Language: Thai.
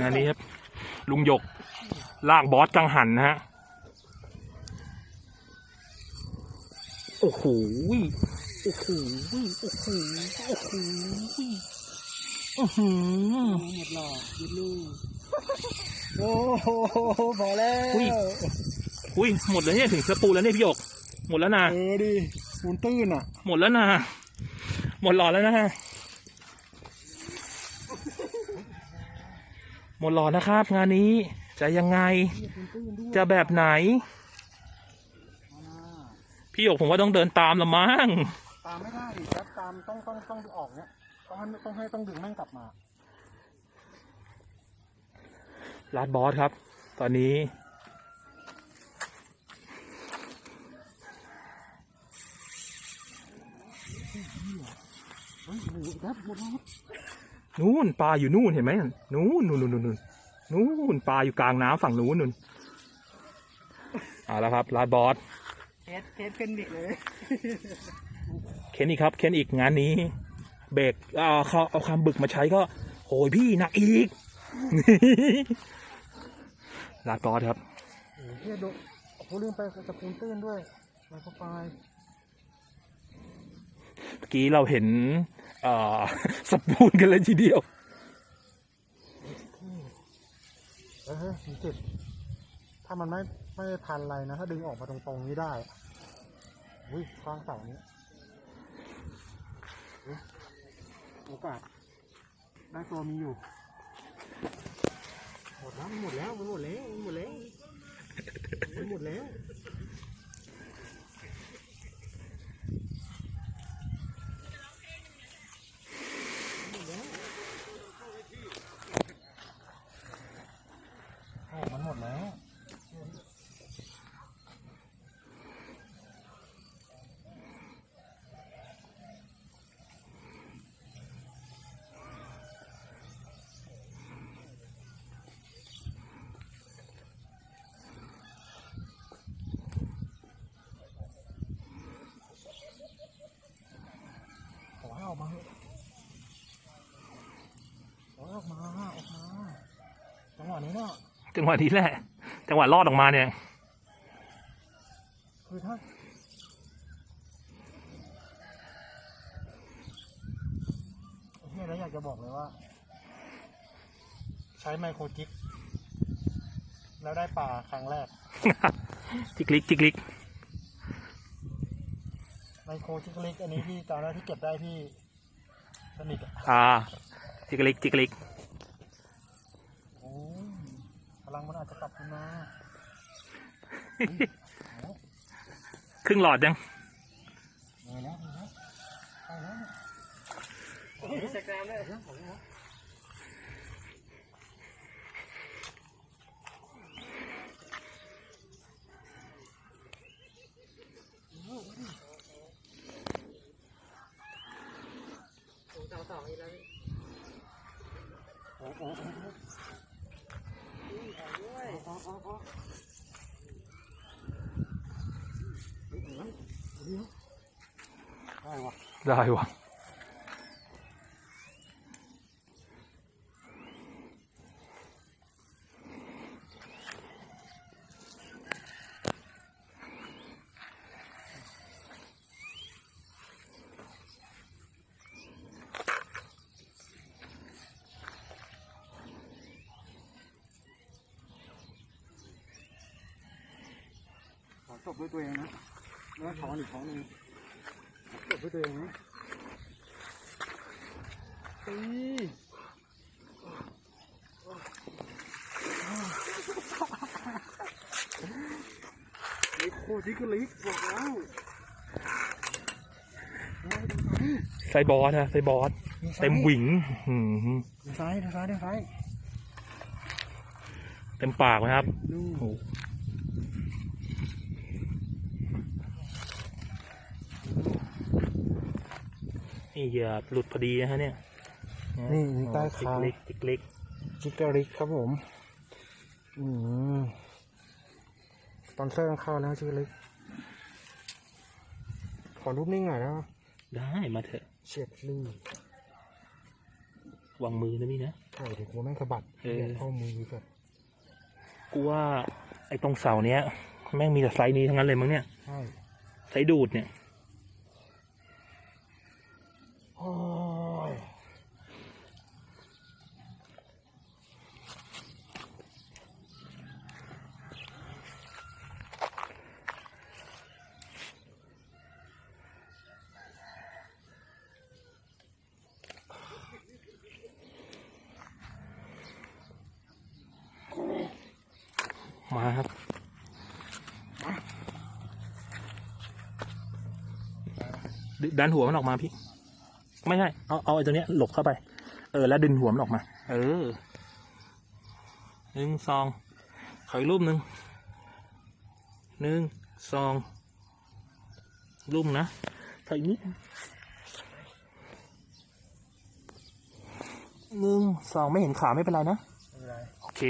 งานนี้ครับ ลุงหยก ลากบอสกังหันนะฮะ โอ้โห โอ้โห โอ้โห โอ้โหอื้อหือหมดหลอดยืดลูกโอ้โหพอแล้วอุ้ยอุ้ย หมดแล้วเนี่ยถึงสปูแล้วเนี่ยพี่หยก หมดแล้วนะ เออดิมูนตื้นอะ หมดแล้วนะ หมดหลอดแล้วนะ หมดหลอดนะครับ งานนี้จะยังไงมูนตื้นด้วยจะแบบไหน พี่หยกผมว่าต้องเดินตามละมั้งตามไม่ได้ดิครับตามต้องต้องต้องออกเนี้ยต้องให้ต้องให้ต้องดึงแม่งกลับมาลาดบอสครับ ตอนนี้เฮ้ยหนูครับหมดแล้ว นู่นปลาอยู่นู่นเห็นไหมนู่นนู่นนู่นนู่นนู่นนู่นปลาอยู่กลางน้ำฝั่งนู้นนู่นเอาละครับลาดบอสเทสเทสเป็นดิกเลยเข็นอีกครับเข็นอีกงานนี้ เบรกเอาเขาเอาคำบึกมาใช้ก็โหยพี่หนักอีกลาดบอสครับโอ้โหเฮียโดเขาลืมไปจะปูนตื้นด้วยไมโครไฟล์เมื่อกี้เราเห็น เอ่อสปูนกันเลยทีเดียวเฮ้ยเฮ้ยถึงจุดถ้ามันไม่ไม่พันอะไรนะ ถ้าดึงออกมาตรงๆนี้ได้อุ้ยคว้างเสานี้ยโอกาสได้ตัวมีอยู่ หมดแล้วหมดแล้วหมดแล้วมันหมดแล้วมันหมดแล้วโอ้มันหมดแล้ว ขอให้ออกมาเถอะขอให้ออกมาออกมาจังหวะนี้ เนาะจังหวะนี้แหละ จังหวะรอดออกมาเนี่ยคือถ้าเฮียแล้วอยากจะบอกเลยว่า ใช้ไมโครจิก แล้วได้ปลาครั้งแรก จิกลิกจิกลิกไมโครจิกเล็กอันนี้ที่ตอนแรกที่เก็บได้ที่สนิทอะอ่าจิกลิกจิกลิก โอ้ยพลังมัน อาจจะกลับขึ้นมาครึ่งหลอดยังเหนื่อยแล้วเหนื่อยแล้วไปแล้วเนี่ยโอ้ยใส่กรามเลยนะผมนะโอ้โหพอพอพอเฮ้ยเอา ได้วได้วะ บด้วยตัวเองนะแล้วถอนอีกท้องหนึ่งจบด้วยตัวเองนะตีไอ้โคจิกลิกบอกแล้วไซบอสนะไซบอสเต็มหวิงอื้อหือดูซ้ายดูซ้ายดูซ้ายเต็มปากนะครับดูโอ้ นี่เหยื่อหลุดพอดีนะฮะเนี่ยนี่มีใต้จิกคางเล็กจิกเล็กจิกลิกครับผม อืมสปอนเซอร์เข้าแล้วจิกลิก ขอรูปนิ่งหน่อยนะได้มาเถอะเฉียดลี่วางมือนะพี่นะใช่เดี๋ยวกลัวแม่งสะบัดเออ เดี๋ยวเข้ามือแบบกูว่าไอ้ตรงเสาเนี้ยแม่งมีแต่ไซส์นี้ทั้งนั้นเลยมั้งเนี่ย ใช่ไซส์ดูดเนี่ย โอ้ยมาครับดดันหัวมันออกมาพี่ ไม่ใช่เอาเอาไอ้ตัวเนี้ยหลบเข้าไป เออ แล้วดึงหัวมันออกมา เออหนึ่งสองขออีกรูปหนึ่งหนึ่งสองรูปนะถอยอีกนิดหนึ่งสองไม่เห็นขาไม่เป็นไรนะไม่เป็นไรโอเค